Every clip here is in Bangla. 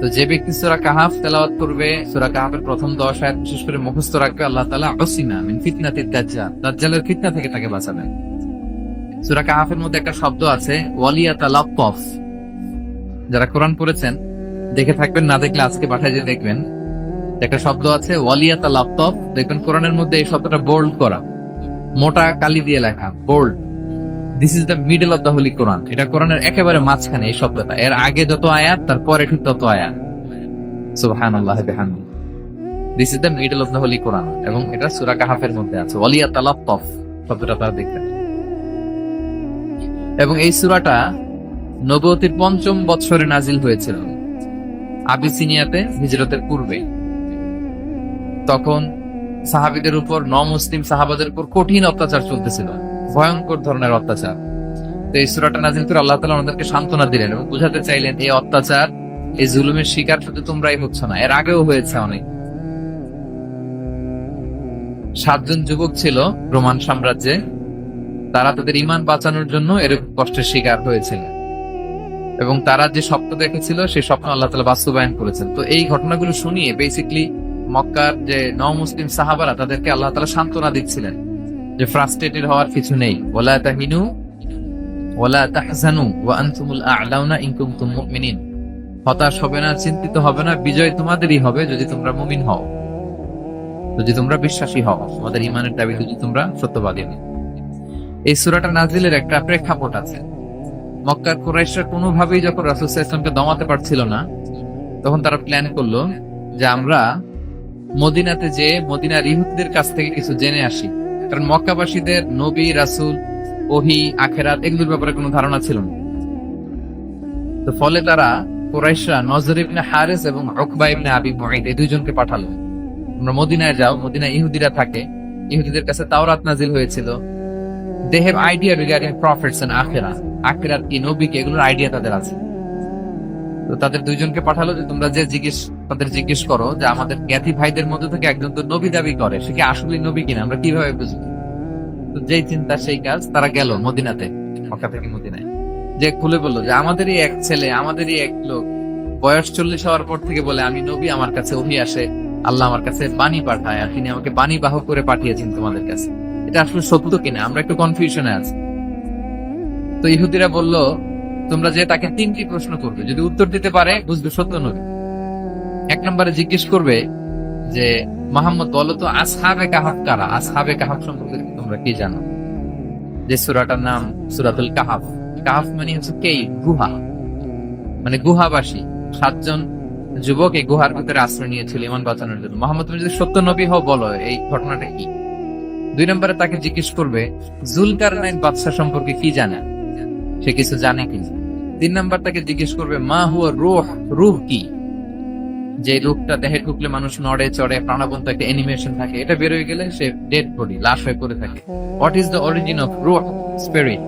তো যে ব্যক্তি সুরা কাহাফ তেলাওয়াত করবে, সুরা কাহাফের প্রথম দশ আয়াত বিশেষ করে মুখস্থ রাখবে, আল্লাহ তালা অসিনা মিন ফিতনাতি দাজ্জাল, দাজ্জালের ফিতনা থেকে তাকে বাঁচাবেন সুরা কাহাফের মধ্যে একটা শব্দ আছে, ওয়ালিয়া তালাপ্পফ যারা কোরআন পড়েছেন, দেখে থাকবেন, না দেখলে আজকে পাঠায় যে দেখবেন। একটা শব্দ আছে, ওয়ালিয়া তালাপ্পফ দেখবেন কোরআনের মধ্যে এই শব্দটা বোল্ড করা। মোটা কালি দিয়ে লেখা bold this is the middle of the holy Quran এটা কোরআনের একেবারে মাঝখানে এই শব্দটা। এর আগে যত আয়াত তার পরে ঠিক তত আয়াত। This is the middle of the holy Quran এবং এটা কাহাফের মধ্যে আছে। ওয়ালিয়া শব্দটা তারা এবং এই সুরাটা নবতির পঞ্চম বৎসরে নাজিল হয়েছিল। আবিসিনিয়াতে, হিজরতের পূর্বে। তখন সাহাবিদের উপর ন মুসলিম সাহাবাদের উপর কঠিন অত্যাচার চলতেছিল। ভয়ঙ্কর ধরনের অত্যাচার। তো এই সুরাটা নাজিল করে আল্লাহ তালা আমাদেরকে সান্ত্বনা দিলেন এবং বুঝাতে চাইলেন, এই অত্যাচার, এই জুলুমের শিকার শুধু তোমরাই হচ্ছ না, এর আগেও হয়েছে অনেক। সাতজন যুবক ছিল রোমান সাম্রাজ্যে, তারা তাদের ইমান বাঁচানোর জন্য এরকম কষ্টের শিকার হয়েছিল। এবং তারা যে স্বপ্ন দেখেছিল, সেই স্বপ্ন আল্লাহ তালা বাস্তবায়ন করেছেন। তো এই ঘটনাগুলো শুনিয়ে বেসিকলি মক্কার যে ন মুসলিম সাহাবারা তাদেরকে আল্লাহ তালা সান্ত্বনা দিচ্ছিলেন। যে ফ্রাস্ট্রেটেড হওয়ার কিছু নেই। ওলা তাহিনু ওলা তাহজানু, ওয়া আনতুমুল আ'লাউনা ইন কুনতুম মুমিনিন। হতাশ হবে না, চিন্তিত হবে না, বিজয় তোমাদেরই হবে যদি তোমরা মুমিন হও। যদি তোমরা বিশ্বাসী হও, তোমাদের ইমানের দাবি যদি তোমরা সত্যবাদী হও। এই সূরাটা নাজিলের একটা প্রেক্ষাপট আছে। মক্কার কুরাইশরা কোনোভাবেই যখন রাসূল সাল্লাল্লাহু দমাতে পারছিল না, তখন তারা প্ল্যান করল যে আমরা মদিনাতে যে মদিনার ইহুদিদের কাছ থেকে কিছু জেনে আসি। কারণ মক্কাবাসীদের নবী, রাসূল, ওহি, আখেরাত এগুলোর ব্যাপারে কোনো ধারণা ছিল না। তো ফলে তারা কুরাইশরা নজর ইবনে হারিস এবং উকবা ইবনে আবি মুঈদ এই দুইজনকে পাঠালো। তোমরা মদিনায় যাও, মদিনায় ইহুদিরা থাকে। ইহুদিদের কাছে তাওরাত নাজিল হয়েছিল। They have idea regarding prophets and আখেরা। আখেরাত কি, নবী কি, এগুলোর আইডিয়া তাদের আছে। তো তাদের দুইজনকে পাঠালো যে তোমরা যে জিজ্ঞেস, তাদের জিজ্ঞেস করো যে আমাদের জ্ঞাতি ভাইদের মধ্যে থেকে একজন তো নবী দাবি করে, সে কি আসলে নবী কিনা? আমরা কীভাবে বুঝব? তো যেই চিন্তা, সেই কাজ তারা গেল মদিনাতে, মক্কা থেকে মদিনায়। যে খুলে বলল যে, আমাদেরই এক ছেলে, আমাদেরই এক লোক। বয়স চল্লিশ হওয়ার পর থেকে বলে, আমি নবী, আমার কাছে ওহি আসে। আল্লাহ আমার কাছে বাণী পাঠায় আর তিনি আমাকে বাণী বাহক করে পাঠিয়েছেন তোমাদের কাছে। এটা আসলে সত্য কিনা? আমরা একটু কনফিউশনে আছি। তো ইহুদিরা বলল তোমরা যে তাকে তিনটি প্রশ্ন করবে, যদি উত্তর দিতে পারে, বুঝবে সত্য নবী এক নম্বরে জিজ্ঞেস করবে যে, মোহাম্মদ, বলো তো, আসহাবে কাহাফ কারা? আসহাবে কাহাফ সম্পর্কে তোমরা কি জানো? যে সুরাটার নাম সুরাতুল কাহাফ। কাহাফ মানে হচ্ছে কে? গুহা। মানে গুহাবাসী। সাতজন যুবক এই গুহার ভিতরে আশ্রয় নিয়েছিল ইমান বাঁচানোর জন্য। মোহাম্মদ, তুমি যদি সত্য নবী হও, বলো, এই ঘটনাটা কি? দুই নম্বরে তাকে জিজ্ঞেস করবে জুলকার নাইন বাদশাহ সম্পর্কে কি জানে? সে কিছু জানে কি? তিন নম্বর তাকে জিজ্ঞেস করবে, মা হুয়া রুহ রুহ কি? যে রূপটা দেহে ঢুকলে মানুষ নড়ে, চড়ে, প্রাণবন্ত একটা অ্যানিমেশন থাকে। এটা বেরোয় গেলে সে ডেড বডি লাশ হয়ে পড়ে থাকে। What is the origin of রুহ স্পিরিট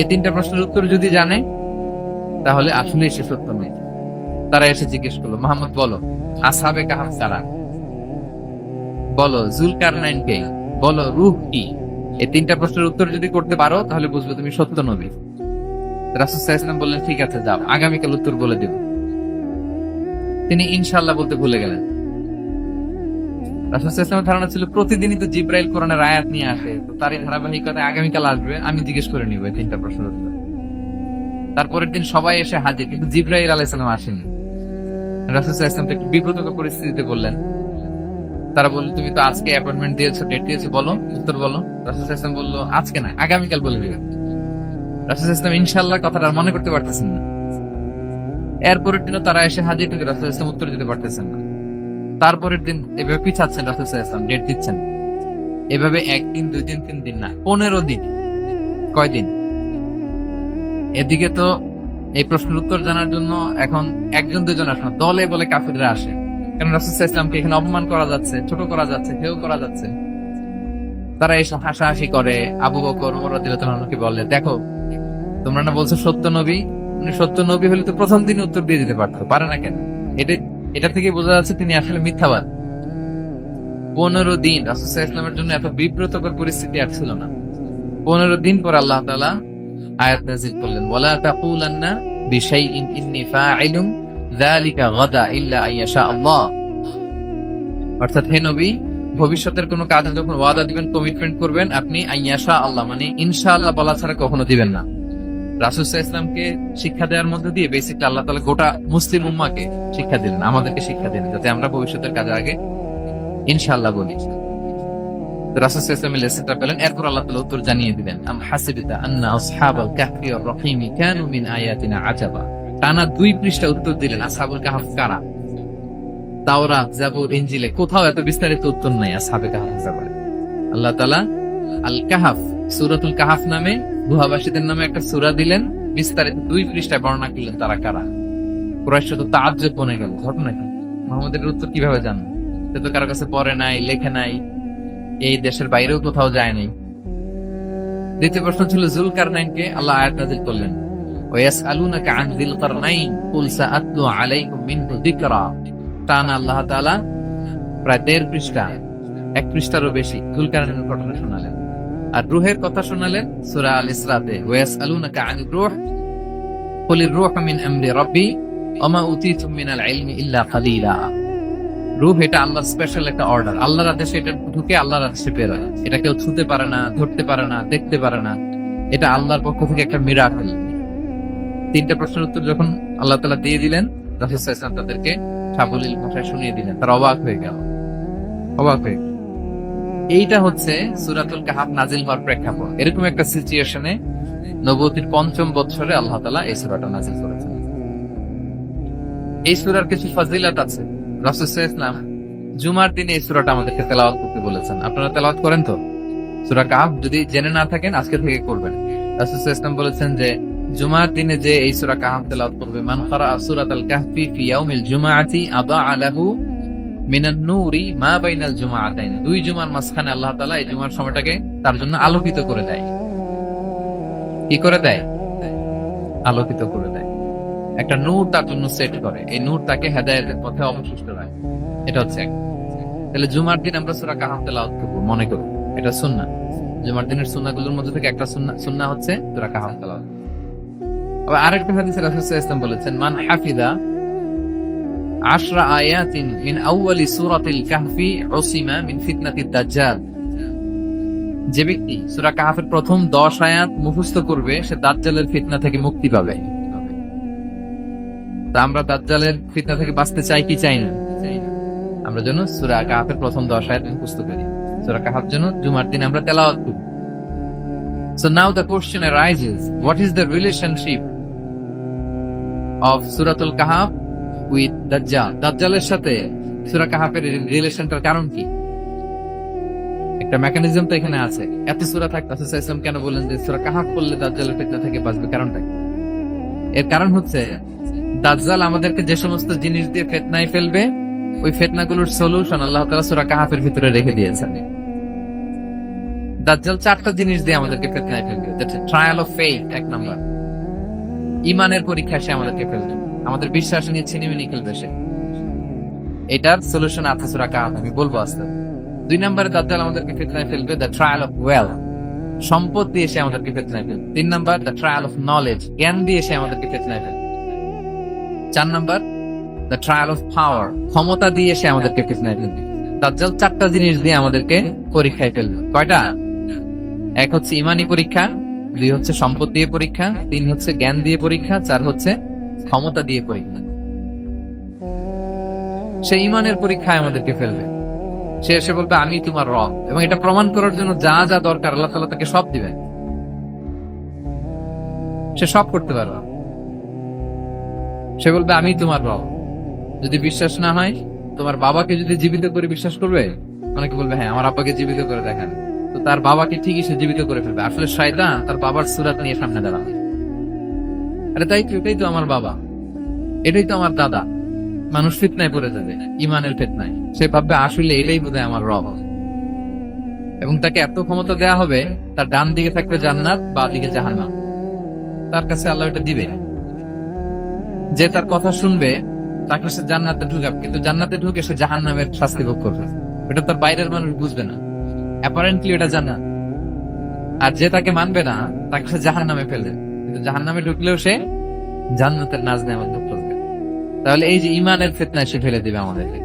এই তিনটা প্রশ্নের উত্তর যদি জানে, তাহলে আসলে সে সত্য নয়। তারা এসে জিজ্ঞেস করল, মোহাম্মদ, বলো, আসাবে কাহাম তারা বলো জুলকার নাইন কে বলো, রুহ কি? এই তিনটা প্রশ্নের উত্তর যদি করতে পারো, তাহলে বুঝবে তুমি সত্য নবী। রাসুল ইসলাম বললেন, ঠিক আছে, যাও। আগামীকাল উত্তর বলে দেব। তিনি ইনশাল্লাহ বলতে ভুলে গেলেন। রাসুল ইসলামের ধারণা ছিল, প্রতিদিনই তো জিব্রাইল কোরআনের আয়াত নিয়ে আসে। তো তার এই ধারাবাহিকতায় আগামীকাল আসবে। আমি জিজ্ঞেস করে নিব। এই তিনটা উত্তর। তারপরের দিন সবাই এসে হাজির, কিন্তু জিব্রাইল আলাইসালাম আসেনি। রাসুল ইসলাম তো একটু বিব্রতকর পরিস্থিতিতে বললেন, তারা বলল, তুমি তো আজকে অ্যাপয়েন্টমেন্ট দিয়েছ, ডেট দিয়েছ, বলো, উত্তর বলো। রাসুল ইসলাম বলল, আজকে না, আগামীকাল বলে দিবে। রাসুল ইসলাম ইনশাল্লাহ কথাটা মনে করতে পারতেছেন না। এরপরের দিনও তারা এসে হাজির কিন্তু রাসুল ইসলাম উত্তর দিতে পারতেছেন না। তারপরের দিন এভাবে পিছাচ্ছেন রাসুল ইসলাম ডেট দিচ্ছেন। এভাবে একদিন দুই দিন তিন দিন না, পনেরো দিন কয়দিন এদিকে তো এই প্রশ্নের উত্তর জানার জন্য এখন একজন দুজন আসে দলে বলে কাফিররা আসে। কারণ রাসুল ইসলামকে এখানে অপমান করা যাচ্ছে, ছোট করা যাচ্ছে হেউ করা যাচ্ছে। তারা এসে হাসাহাসি করে, আবু বকর ওমর রাদিয়াল্লাহু বললে দেখো তোমরা না বলছো সত্য নবী? উনি সত্য নবী হলে তো প্রথম দিন উত্তর দিয়ে দিতে পারতো, পারে না কেন? এটা এটা থেকে বোঝা যাচ্ছে তিনি আসলে মিথ্যাবাদ। পনেরো দিন ইসলামের জন্য এত বিব্রতকর পরিস্থিতি আর ছিল না। পনেরো দিন পর আল্লাহ তালা আয়াত নাজিল করলেন তাকুলান্না বিশাইইন ইন্নী ফাইলুম ইল্লা আইয়াশা আল্লাহ। অর্থাৎ হে নবী, ভবিষ্যতের কোনো কাজে যখন ওয়াদা দিবেন কমিটমেন্ট করবেন, আপনি আইয়াশা আল্লাহ মানে ইনশাআল্লাহ বলা ছাড়া কখনো দিবেন না। রাসুসাহ শিক্ষা দেওয়ার মধ্যে দিয়ে বেসিকলি আল্লাহ তালা গোটা মুসলিম উম্মাকে শিক্ষা দিলেন, আমাদেরকে শিক্ষা দিলেন, যাতে আমরা ভবিষ্যতের কাজের আগে ইনশাআল্লাহ বলি। লেসনটা পেলেন, এরপর আল্লাহ তালা উত্তর জানিয়ে দিলেন, আম হাসিবিতা আন্না আসহাবাল কাহফি ওয়ার রহিমি কানু মিন আয়াতিনা আজাবা। টানা দুই পৃষ্ঠা উত্তর দিলেন, আসহাবুল কাহফ কারা? তাওরাত জাবুর, ইনজিলে কোথাও এত বিস্তারিত উত্তর নাই আসহাবে আল্লাহ তাআলা আল কাহাফ সূরাতুল কাহাফ নামে গুহাবাসীদের নামে একটা সূরা দিলেন, বিস্তারিত দুই পৃষ্ঠায় বর্ণনা করলেন তারা কারা। কুরাইশ তো তাজ্জব বনে গেল, ঘটনা কি? মোহাম্মদের উত্তর কীভাবে জানবে? সে তো কারও কাছে পড়ে নাই, লেখে নাই, এই দেশের বাইরেও কোথাও যায় নাই। দ্বিতীয় প্রশ্ন ছিল জুলকার নাইনকে আল্লাহ আয়াত নাজিল করলেন ওয়াসআলুনাকা আন যিল কারনাইন কুল সাআতলু আলাইকুম মিনহু যিকরা। টান আল্লাহ তাআলা প্রায় দেড় পৃষ্ঠা, এক পৃষ্ঠারও বেশি জুলকারনাইনের ঘটনা শোনালেন। আর রুহের কথা শোনালেন সূরা আল ইসরাতে ওয়াসআলুনাকা আন রূহ রূহ মিন আমরি রাব্বি, ওমা ইলমি ইল্লা রুহ এটা আল্লাহ স্পেশাল একটা অর্ডার আল্লাহর আদেশে এটা ঢুকে আল্লাহর আদেশে এটা কেউ ছুতে পারে না, ধরতে পারে না, দেখতে পারে না। এটা আল্লাহর পক্ষ থেকে একটা মিরাকেল তিনটা প্রশ্নের উত্তর যখন আল্লাহ তালা দিয়ে দিলেন রাফিস তাদেরকে সাবলীল ভাষায় শুনিয়ে দিলেন। তারা অবাক হয়ে গেল। অবাক হয়ে গেল। এইটা হচ্ছে সুরাতুল কাহাব নাজিল হওয়ার প্রেক্ষাপট। এরকম একটা সিচুয়েশনে নবতির পঞ্চম বৎসরে আল্লাহ তালা এই সুরাটা নাজিল করেছেন। এই সুরার কিছু ফাজিলাত আছে। রাসুল জুমার দিনে এই সুরাটা আমাদেরকে তেলাওয়াত করতে বলেছেন। আপনারা তেলাওয়াত করেন তো? সুরা কাহাব যদি জেনে না থাকেন, আজকে থেকে করবেন। রাসুল বলেছেন যে, জুমার দিনে যে এই সুরা কাহাব তেলাওয়াত করবে, মান খারা সুরাত আল কাহফি ফি জুমাআতি আদা আলাহু মিনান নূরি মা বাইনাল দুই জুমার মাঝখানে আল্লাহ তাআলা এই জুমার সময়টাকে তার জন্য আলোকিত করে দেয়। কি করে দেয়? আলোকিত করে দেয়। একটা নূর তার জন্য সেট করে। এই নূর তাকে হেদায়েতের পথে অবশিষ্ট রাখে। এটা হচ্ছে এক। তাহলে জুমার দিন আমরা সূরা কাহাফ তেলাওয়াত করব, মনে করব এটা সুন্নাহ। জুমার দিনের সুন্নাহগুলোর মধ্যে থেকে একটা সুন্নাহ সুন্নাহ হচ্ছে সূরা কাহাফ তেলাওয়াত। আবার আরেকটা হাদিসে রাসূল সাল্লাল্লাহু আলাইহি ওয়াসাল্লাম বলেছেন, মান হাফিদা আশরা আয়াতিন মিন আউয়ালি যে ব্যক্তি প্রথম 10 আয়াত করবে, সে দাজ্জালের ফিতনা থেকে মুক্তি পাবে। তা আমরা দাজ্জালের ফিতনা থেকে বাঁচতে চাই কি চাই না? আমরা যেন প্রথম 10 আয়াত করি। যেন জুমার দিন আমরা তেলাওয়াত করি। What is the relationship of Suratul Kahf with Dajjal? দাজ্জালের সাথে সূরা কাহাফের রিলেশনটার কারণ কি? একটা মেকানিজম তো এখানে আছে। এত সূরা থাকতে কেন যে সূরা কাহাফ পড়লে দাজ্জালের ফিতনা থেকে বাঁচবে? কারণটা কি? এর কারণ হচ্ছে, দাজ্জাল আমাদেরকে যে সমস্ত জিনিস দিয়ে ফেতনায় ফেলবে, ওই ফেতনাগুলোর সলিউশন আল্লাহ তাআলা সূরা কাহাফের ভিতরে রেখে দিয়েছেন। দাজ্জাল চারটা জিনিস দিয়ে আমাদেরকে ফেতনায় ফেলবে। ট্রায়াল অফ ফেইথ এক নাম্বার। ইমানের পরীক্ষা সে আমাদেরকে ফেলবে। আমাদের বিশ্বাস নিয়ে ছিনিমিনি খেলবে সে। এটার সলিউশন আছে সূরা কাহাফ, আমি বলব আস্তে। দুই নম্বরে দাজ্জাল আমাদেরকে ফেতনায় ফেলবে দ্য ট্রায়াল অফ ওয়েল সম্পদ দিয়ে সে আমাদেরকে ফেতনায় ফেলবে। তিন number the trial of knowledge জ্ঞান দিয়ে সে আমাদেরকে ফেতনায় ফেলবে। চার number the trial of power ক্ষমতা দিয়ে সে আমাদেরকে ফিতনায় ফেলবে। দাজ্জাল চারটা জিনিস দিয়ে আমাদেরকে পরীক্ষায় ফেলবে। কয়টা? এক হচ্ছে ইমানি পরীক্ষা দুই হচ্ছে সম্পদ দিয়ে পরীক্ষা, তিন হচ্ছে জ্ঞান দিয়ে পরীক্ষা, চার হচ্ছে ক্ষমতা দিয়ে পরীক্ষা। সে ইমানের পরীক্ষায় আমাদেরকে ফেলবে। সে এসে বলবে, আমি তোমার রব। এবং এটা প্রমাণ করার জন্য যা যা দরকার, আল্লাহ তালা তাকে সব দিবেন। সে সব করতে পারবে। সে বলবে, আমি তোমার রব। যদি বিশ্বাস না হয়, তোমার বাবাকে যদি জীবিত করে বিশ্বাস করবে, অনেকে বলবে হ্যাঁ আমার আব্বাকে জীবিত করে দেখান। তো তার বাবাকে ঠিকই সে জীবিত করে ফেলবে। আসলে শয়তান তার বাবার সুরাত নিয়ে সামনে দাঁড়াবে আরে তাই তো এটাই তো আমার বাবা। এটাই তো আমার দাদা। মানুষ ফিতনায় পড়ে যাবে, ইমানের ফিতনায়। সে ভাববে, আসলে এটাই বোধহয় আমার রব। এবং তাকে এত ক্ষমতা দেয়া হবে, তার ডান দিকে থাকবে জান্নাত, বা দিকে জাহান্নাম। তার কাছে আল্লাহ এটা দিবে। যে তার কথা শুনবে, তাকে সে জান্নাতে ঢুকাবে। কিন্তু জান্নাতে ঢুকে সে জাহান্নামের শাস্তি ভোগ করবে। এটা তার বাইরের মানুষ বুঝবে না। অ্যাপারেন্টলি এটা জান্নাত। আর যে তাকে মানবে না, তাকে সে জাহান্নামে ফেলবে। কিন্তু জাহান্নামে ঢুকলেও সে জান্নাতের নাজ নেওয়ার করবে তাহলে এই যে ইমানের ফেতনায় সে ফেলে দিবে আমাদেরকে।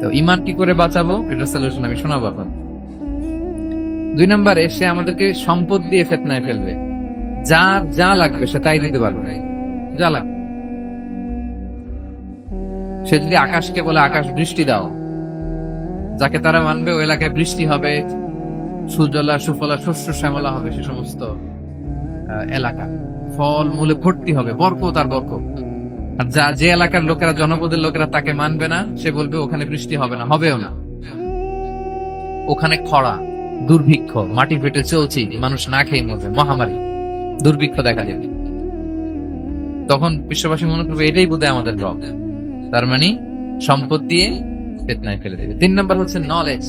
তো ইমান কি করে বাঁচাবো? এটা সলিউশন আমি শোনাবো এখন দুই নম্বরে, সে আমাদেরকে সম্পদ দিয়ে ফেতনায় ফেলবে। যা যা লাগবে সে তাই দিতে পারবে। না যা লাগবে সে যদি আকাশকে বলে, আকাশ বৃষ্টি দাও। যাকে তারা মানবে ওই এলাকায় বৃষ্টি হবে, সুজলা, সুফলা, শস্য, শ্যামলা হবে সে সমস্ত এলাকা। ফল মূলে ভর্তি হবে, বরকত আর বরকত। আর যা, যে এলাকার লোকেরা, জনপদের লোকেরা তাকে মানবে না, সে বলবে, ওখানে বৃষ্টি হবে না, হবেও না। ওখানে খরা, দুর্ভিক্ষ, মাটি ফেটে চলছি, মানুষ না খেয়ে মরবে, মহামারী, দুর্ভিক্ষ দেখা যাবে তখন বিশ্ববাসী মনে করবে, এটাই বোধহয় আমাদের রব। তার মানে সম্পদ দিয়ে ফেতনায় ফেলে দেবে। তিন নম্বর হচ্ছে নলেজ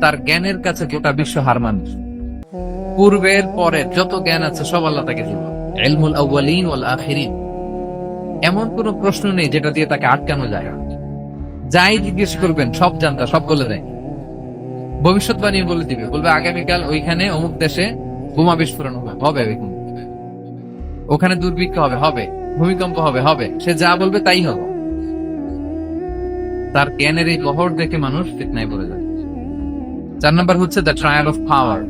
তার জ্ঞানের কাছে গোটা বিশ্ব হার মানুষ পূর্বের পরের যত জ্ঞান আছে, সব আল্লাহ তাকে দিল ইলমুল আউয়ালিন ওয়াল আখিরিন। এমন কোন প্রশ্ন নেই যেটা দিয়ে তাকে আটকানো যায় যাই জিজ্ঞেস করবেন, সব জানতা, সব বলে দেয়। ভবিষ্যৎবাণী বলে দিবে। বলবে, আগামীকাল ওইখানে অমুক দেশে বোমা বিস্ফোরণ হবে। হবে ওখানে দুর্ভিক্ষ হবে হবে। ভূমিকম্প হবে হবে। সে যা বলবে তাই হবে। তার জ্ঞানের এই বহর দেখে মানুষ ফিতনায় পড়ে যায়। চার নম্বর হচ্ছে দ্য ট্রায়াল অফ পাওয়ার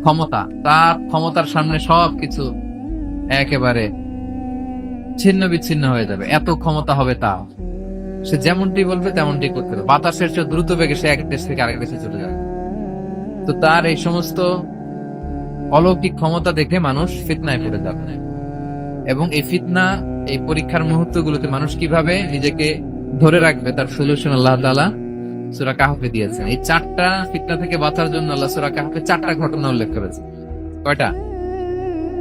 ক্ষমতা। তার ক্ষমতার সামনে সব কিছু একেবারে ছিন্ন বিচ্ছিন্ন হয়ে যাবে। এত ক্ষমতা হবে তা সে যেমনটি বলবে তেমনটি করতে হবে। বাতাসের চেয়ে দ্রুত বেগে সে এক দেশ থেকে আরেক দেশে চলে যাবে। তো তার এই সমস্ত অলৌকিক ক্ষমতা দেখে মানুষ ফিতনায় পড়ে যাবে। এবং এই ফিতনা, এই পরীক্ষার মুহূর্তগুলোতে মানুষ কীভাবে নিজেকে ধরে রাখবে তার সলিউশন আল্লাহ তাআলা সূরা কাহফে দিয়েছেন। এই চারটা ফিতনা থেকে বাঁচার জন্য আল্লাহ সূরা কাহফে চারটা ঘটনা উল্লেখ করেছে কয়টা?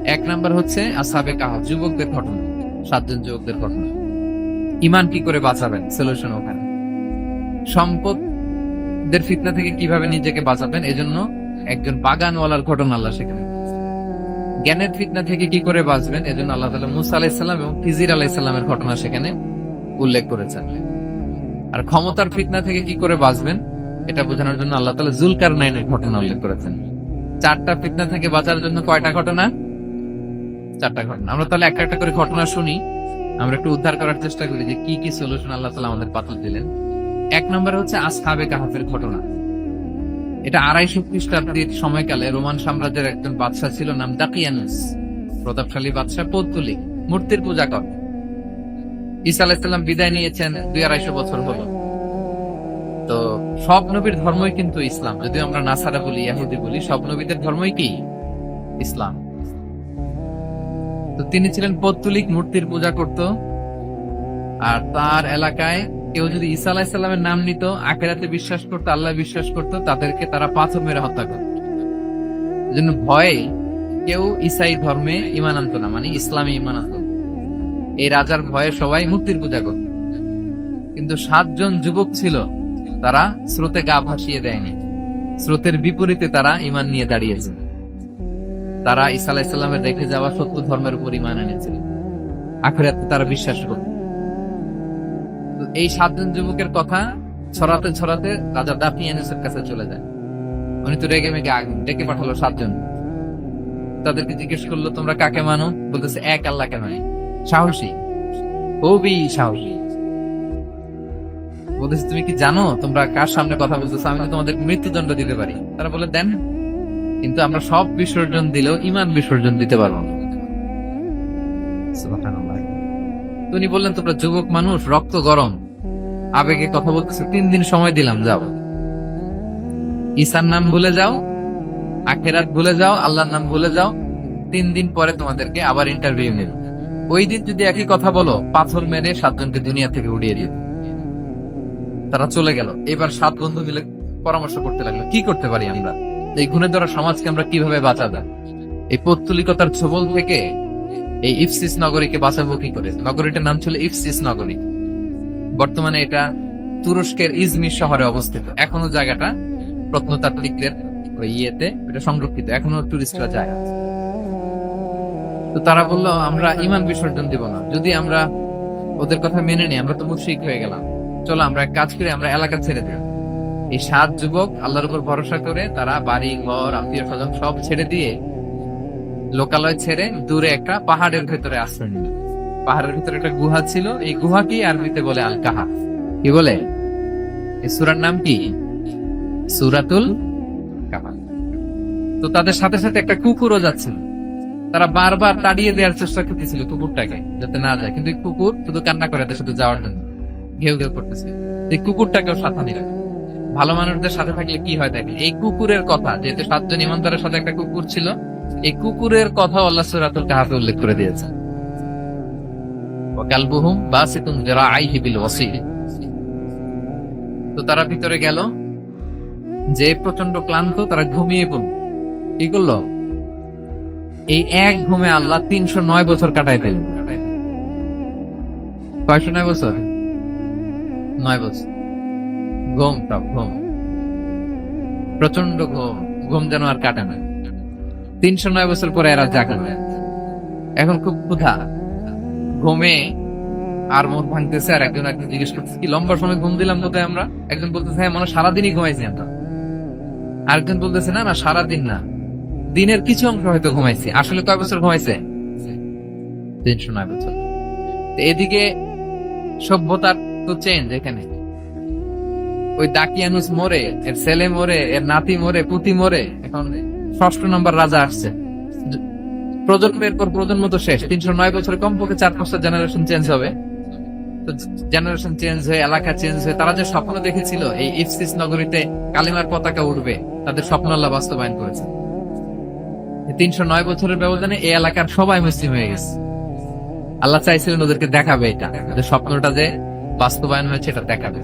এক নাম্বার হচ্ছে আসাবে কাহফ, যুবকদের ঘটনা। সাতজন যুবকদের ঘটনা। ইমান কি করে বাঁচাবেন? সলিউশন ওখানে। সম্পদের ফিতনা থেকে কীভাবে নিজেকে বাঁচাবেন? এজন্য একজন বাগানওয়ালার ঘটনা আল্লাহ সেখানে জ্ঞানের ফিতনা থেকে কি করে বাঁচবেন? এজন্য আল্লাহ তাআলা মুসা আলাইহিসসালাম এবং খিজির আলাইহিসসালামের ঘটনা সেখানে উল্লেখ করেছেন। আর ক্ষমতার ফিতনা থেকে কি করে বাঁচবেন? এটা বোঝানোর জন্য আল্লাহ তাআলা জুলকার নাইনের ঘটনা উল্লেখ করেছেন। চারটা ফিতনা থেকে বাঁচার জন্য কয়টা ঘটনা? চারটা ঘটনা। আমরা তাহলে একটা একটা করে ঘটনা শুনি। আমরা একটু উদ্ধার করার চেষ্টা করি যে কি কি সলিউশন আল্লাহ তাআলা আমাদের পাথর দিলেন। এক নম্বরে হচ্ছে আসহাবে কাহাফের ঘটনা। এটা আড়াইশো খ্রিস্টাব্দের সময়কালে রোমান সাম্রাজ্যের একজন বাদশাহ ছিল নাম দাকিয়ানুস। প্রতাপশালী বাদশাহ পৌত্তলিক, মূর্তির পূজা করে ঈসা আলাইসাল্লাম বিদায় নিয়েছেন দুই আড়াইশো বছর হলো। তো সব নবীর ধর্মই কিন্তু ইসলাম। যদি আমরা নাসারা বলি, ইয়াহুদি বলি, সব নবীদের ধর্মই কি? ইসলাম। তো তিনি ছিলেন পৌত্তলিক মূর্তির পূজা করত। আর তার এলাকায় কেউ যদি ঈসা আলাহিসাল্লামের নাম নিত, আখেরাতে বিশ্বাস করতো, আল্লাহ বিশ্বাস করতো, তাদেরকে তারা পাথর মেরে হত্যা করত। জন্য ভয়ে কেউ ইসাই ধর্মে ইমান না মানে ইসলামে ইমান। এই রাজার ভয়ে সবাই মূর্তির পূজা করত। কিন্তু সাতজন যুবক ছিল, তারা স্রোতে গা ভাসিয়ে দেয়নি। স্রোতের বিপরীতে তারা ইমান নিয়ে দাঁড়িয়েছে তারা ঈসা আলাহিসাল্লামের রেখে যাওয়া সত্য ধর্মের উপর ইমান এনেছিল। আখেরাতে তারা বিশ্বাস করত। এই সাতজন যুবকের কথা ছড়াতে ছড়াতে রাজা দাপিয়ানুসের কাছে চলে যায়। উনি তো রেগে মেগে ডেকে পাঠালো সাতজন। তাদেরকে জিজ্ঞেস করল, তোমরা কাকে মানো? বলতেছে, এক আল্লাহকে মানে। সাহসী। খুবই সাহসী। তুমি কি জানো তোমরা কার সামনে কথা বলতেছো? আমি তোমাদের মৃত্যুদণ্ড দিতে পারি। তারা বলে, দেন। কিন্তু আমরা সব বিসর্জন দিলেও ইমান বিসর্জন দিতে পারব না। উনি বললেন, তোমরা যুবক মানুষ, রক্ত গরম। আবেগে কথা বলতেছে, তিন দিন সময় দিলাম, যাও। ঈসার নাম ভুলে যাও, আখেরাত ভুলে যাও, আল্লাহর নাম ভুলে যাও, তিন দিন পরে তোমাদেরকে আবার ইন্টারভিউ নেবে ওই দিন যদি একই কথা বলো, পাথর মেরে সাতজনকে দুনিয়া থেকে উড়িয়ে দিবে তারা চলে গেল। এবার সাত বন্ধু মিলে পরামর্শ করতে লাগল, কি করতে পারি আমরা? এই গুণে ধরা সমাজকে আমরা কীভাবে বাঁচা যায় এই পৌত্তলিকতার ছবল থেকে এই ইফসিস নগরীকে বাঁচাবো কি করে? নগরীটার নাম ছিল ইফসিস নগরী। বর্তমানে এটা তুরস্কের ইজমির শহরে অবস্থিত। এখনও জায়গাটা প্রত্নতাত্ত্বিকদের ইয়েতে এটা সংরক্ষিত। এখনও টুরিস্টরা যায় তো তারা বলল, আমরা ইমান বিসর্জন দিব না। যদি আমরা ওদের কথা মেনে নিই, আমরা তো মুশরিক হয়ে গেলাম। চলো আমরা এক কাজ করি, আমরা এলাকা ছেড়ে দিই। এই সাত যুবক আল্লাহর উপর ভরসা করে তারা বাড়ি, ঘর, আত্মীয় স্বজন সব ছেড়ে দিয়ে লোকালয় ছেড়ে দূরে একটা পাহাড়ের ভেতরে আশ্রয় নিল। পাহাড়ের ভিতরে একটা গুহা ছিল। এই গুহা গুহাকেই আরবিতে বলে আল কাহা কি বলে? এই সুরার নাম কি? সুরাতুল কাহা তো তাদের সাথে সাথে একটা কুকুরও যাচ্ছিল। তারা বারবার তাড়িয়ে দেওয়ার চেষ্টা করতেছিল কুকুরটাকে, যাতে না যায়। কিন্তু কুকুর শুধু কান্না করে সাথে যাওয়ার জন্য। ঘেউ ঘেউ করতেছে এই কুকুরটাকেও সাথে নিল। ভালো মানুষদের সাথে থাকলে কি হয় দেখেন? এই কুকুরের কথা, যেহেতু সাতজন ইমানদারের সাথে একটা কুকুর ছিল, এই কুকুরের কথা আল্লাহ সুরাতুল কাহাফে উল্লেখ করে দিয়েছে। ওয়াকালবুহুম বাসিতুন যিরাআইহি বিল ওয়াসিল। তো তারা ভিতরে গেল। যে প্রচণ্ড ক্লান্ত, তারা ঘুমিয়ে পড়ল। কি করল? এই এক ঘুমে আল্লাহ তিনশো নয় বছর কাটাই দিলেন। কয়শো নয় বছর? নয় বছর। ঘুম সব ঘুম। প্রচণ্ড ঘুম। ঘুম যেন আর কাটে না। তিনশো নয় বছর পরে এরা জাগবে এখন খুব ক্ষুধা। ঘুমে আর মন ভাঙতেছে আর একজন একজন জিজ্ঞেস করতেছে, কি লম্বা সময় ঘুম দিলাম কোথায় আমরা? একজন বলতেছে হ্যাঁ মনে সারাদিনই ঘুমাইছি আমরা। আরেকজন বলতেছে, না না, সারাদিন না। দিনের কিছু অংশ হয়তো ঘুমাইছি। আসলে কয় বছর ঘুমাইছে? তিনশো নয় বছর। এদিকে সভ্যতার তো চেঞ্জ এখানে। ওই দাকিয়ানুস মরে, এর ছেলে মরে, এর নাতি মরে, পুতি মরে, এখন ষষ্ঠ নম্বর রাজা আসছে। প্রজন্মের পর প্রজন্ম তো শেষ। তিনশো নয় বছরে কমপক্ষে চার পাঁচটা জেনারেশন চেঞ্জ হবে। তো জেনারেশন চেঞ্জ হয়ে, এলাকা চেঞ্জ হয়ে, তারা যে স্বপ্ন দেখেছিল, এই ইফসিস নগরীতে কালিমার পতাকা উঠবে তাদের স্বপ্ন আল্লাহ বাস্তবায়ন করেছে তিনশো নয় বছরের ব্যবধানে এই এলাকার সবাই মুসলিম হয়ে গেছে। আল্লাহ চাইছিলেন ওদেরকে দেখাবে এটা, ওদের স্বপ্নটা যে বাস্তবায়ন হয়েছে এটা দেখাবে।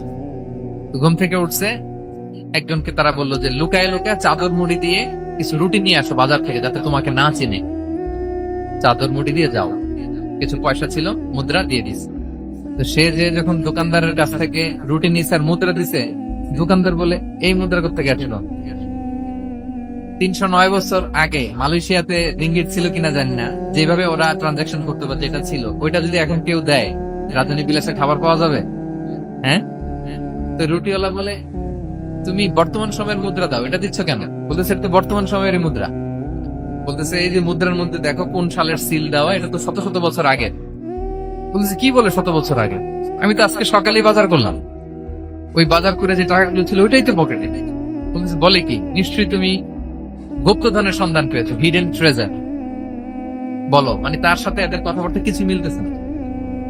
ঘুম থেকে উঠছে, একজনকে তারা বলল যে, লুকায় লুকায় চাদর মুড়ি দিয়ে কিছু রুটি নিয়ে আসো বাজার থেকে যাতে তোমাকে না চিনে। চাদর মুড়ি দিয়ে যাও। কিছু পয়সা ছিল, মুদ্রা দিয়ে দিস তো সে যে যখন দোকানদারের কাছ থেকে রুটি নিছে আর মুদ্রা দিছে, দোকানদার বলে, এই মুদ্রা করতে গেছিল তিনশো নয় বছর আগে মালয়েশিয়াতে রিঙ্গিট ছিল কিনা জানি না। যেভাবে ওরা ট্রানজাকশন করতে পারে, যেটা ছিল, ওইটা যদি এখন কেউ দেয়, রাজধানী বিলাসে খাবার পাওয়া যাবে? হ্যাঁ? তো রুটিওয়ালা বলে, তুমি বর্তমান সময়ের মুদ্রা দাও। এটা দিচ্ছ কেন? বলতেছে, এটা বর্তমান সময়ের মুদ্রা। বলতেছে, এই যে মুদ্রার মধ্যে দেখো, কোন সালের সিল দেওয়া, এটা তো শত শত বছর আগে। বলতেছে, কি বলে শত বছর আগে? আমি তো আজকে সকালেই বাজার করলাম। ওই বাজার করে যে টাকাগুলো ছিল, ওইটাই তো পকেটে বলে কি, নিশ্চয়ই তুমি গুপ্তধনের সন্ধান পেয়েছ হিডেন ট্রেজার বলো মানে তার সাথে এদের কথাবার্তা কিছু মিলতেছে না।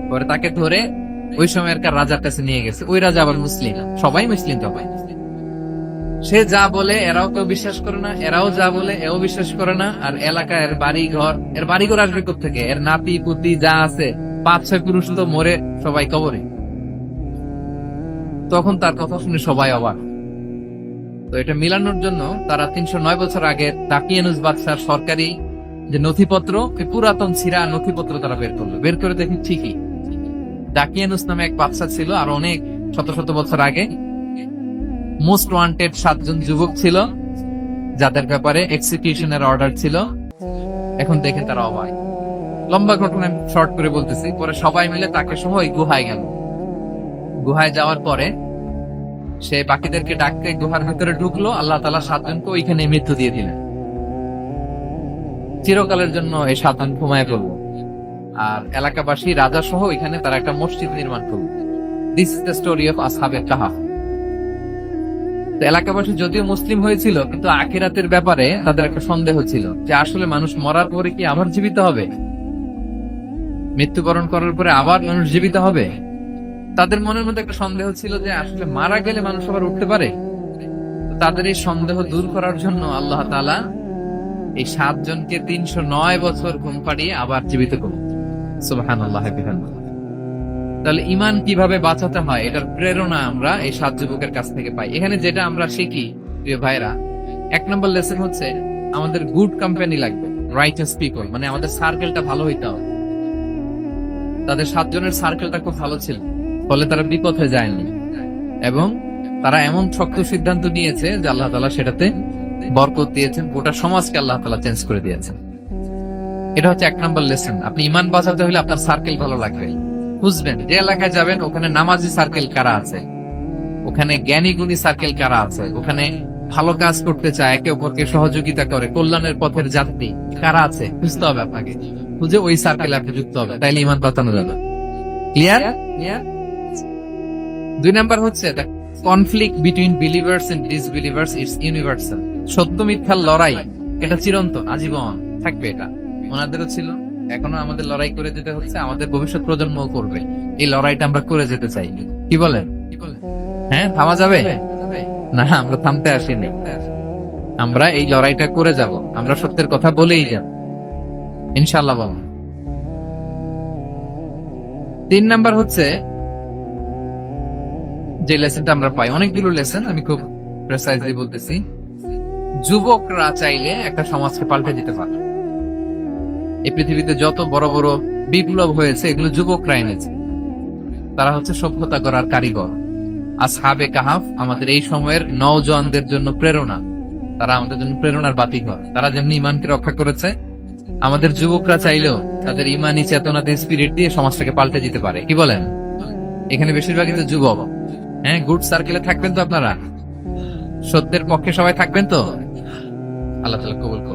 পরে তাকে ধরে ওই সময়কার রাজার কাছে নিয়ে গেছে। ওই রাজা আবার মুসলিম সবাই মুসলিম, সবাই সে যা বলে, এরাও কেউ বিশ্বাস করে না। এরাও যা বলে, এও বিশ্বাস করে না। আর এলাকা এর বাড়ি ঘর এর বাড়ি ঘর আসবে থেকে এর নাতি, পুতি যা আছে, পাঁচ, ছয় পুরুষ তো মরে সবাই কবরে। তখন তার কথা শুনে সবাই অবাক। তো এটা মিলানোর জন্য তারা তিনশো নয় বছর আগে তাকিয়ানুস বাদশার সরকারি যে নথিপত্র পুরাতন ছিঁড়া নথিপত্র তারা বের করল। বের করে দেখি ঠিকই। ডাকিয়ানুস নামে এক বাদশা ছিল আর অনেক শত শত বছর আগে। মোস্ট ওয়ান্টেড সাতজন যুবক ছিল, যাদের ব্যাপারে এক্সিকিউশনের অর্ডার ছিল। এখন দেখে তারা অবাক লম্বা ঘটনা শর্ট করে বলতেছি। পরে সবাই মিলে তাকে সহ ওই গুহায় গেল। গুহায় যাওয়ার পরে সে বাকিদেরকে ডাকতে গুহার ভিতরে ঢুকলো, আল্লাহ তালা সাতজনকে ওইখানে মৃত্যু দিয়ে দিলেন। চিরকালের জন্য এই সাতজন ঘুমায় পড়ল। আর এলাকাবাসী রাজা সহ এখানে তারা একটা মসজিদ নির্মাণ করল। This is the story of আসহাবের কাহাফ তো এলাকাবাসী যদিও মুসলিম হয়েছিল, কিন্তু আখিরাতের ব্যাপারে তাদের একটা সন্দেহ ছিল যে আসলে মানুষ মরার পরে কি আবার জীবিত হবে? মৃত্যুবরণ করার পরে আবার মানুষ জীবিত হবে? তাদের মনের মধ্যে একটা সন্দেহ ছিল যে আসলে মারা গেলে মানুষ আবার উঠতে পারে। তাদের এই সন্দেহ দূর করার জন্য আল্লাহ তাআলা এই সাতজনকে তিনশো নয় বছর ঘুম পাড়িয়ে আবার জীবিত আল্লাহ তাহলে ইমান কীভাবে বাঁচাতে হয়, এটার প্রেরণা আমরা এই সাত যুবকের কাছ থেকে পাই। এখানে যেটা আমরা শিখি, প্রিয় ভাইরা এক নম্বর লেসন হচ্ছে আমাদের গুড কোম্পানি লাগবে রাইটার্স পিপল মানে আমাদের সার্কেলটা ভালো হইতে হবে। তাদের সাতজনের সার্কেলটা খুব ভালো ছিল। ফলে তারা বিপথে যায়নি। এবং তারা এমন শক্ত সিদ্ধান্ত নিয়েছে যে আল্লাহ তালা সেটাতে বরকত দিয়েছেন, গোটা সমাজকে আল্লাহ তালা চেঞ্জ করে দিয়েছেন। এটা হচ্ছে এক নম্বর লেসন আপনি ইমান বাঁচাতে হলে আপনার সার্কেল ভালো লাগবে। বুঝবেন যে এলাকায় যাবেন, ওখানে নামাজি সার্কেল কারা আছে? ওখানে জ্ঞানী গুণী সার্কেল কারা আছে? ওখানে ভালো কাজ করতে চায়, একে অপরকে সহযোগিতা করে, কল্যাণের পথের যাত্রী কারা আছে? বুঝতে হবে আপনাকে। বুঝে ওই সার্কেলে আপনি যুক্ত হবে তাইলে ইমান বাঁচানো যাবে। ক্লিয়ার দুই নাম্বার হচ্ছে conflict between believers and disbelievers it's universal সত্য মিথ্যার লড়াই, এটা চিরন্তন, আজীবন থাকবে এটা। ওনাদেরও ছিল, এখনও আমাদের লড়াই করে যেতে হচ্ছে, আমাদের ভবিষ্যৎ প্রজন্মও করবে। এই লড়াইটা আমরা করে যেতে চাই। কি বলেন? হ্যাঁ থামা যাবে? না, আমরা থামতে আসিনি। আমরা এই লড়াইটা করে যাব। আমরা সত্যের কথা বলেই যাব। ইনশাল্লাহ বল তিন নাম্বার হচ্ছে যে লেসনটা আমরা পাই, অনেকগুলো লেসন আমি খুব প্রেসাইজলি বলতেছি। যুবকরা চাইলে একটা সমাজকে পাল্টে দিতে পারে। এই পৃথিবীতে যত বড় বড় বিপ্লব হয়েছে, এগুলো যুবকরা এনেছে। তারা হচ্ছে সভ্যতা করার কারিগর। আসহাবে কাহাফ আমাদের এই সময়ের নওজওয়ানদের জন্য প্রেরণা। তারা আমাদের জন্য প্রেরণার বাতিঘর। তারা যেমনি ইমানকে রক্ষা করেছে, আমাদের যুবকরা চাইলেও তাদের ইমানি চেতনাতে স্পিরিট দিয়ে সমাজটাকে পাল্টে দিতে পারে। কি বলেন? এখানে বেশিরভাগ কিন্তু যুবক। হ্যাঁ গুড সার্কেলে থাকবেন তো আপনারা? সত্যের পক্ষে সবাই থাকবেন তো? আল্লাহ তালা কবুল করুন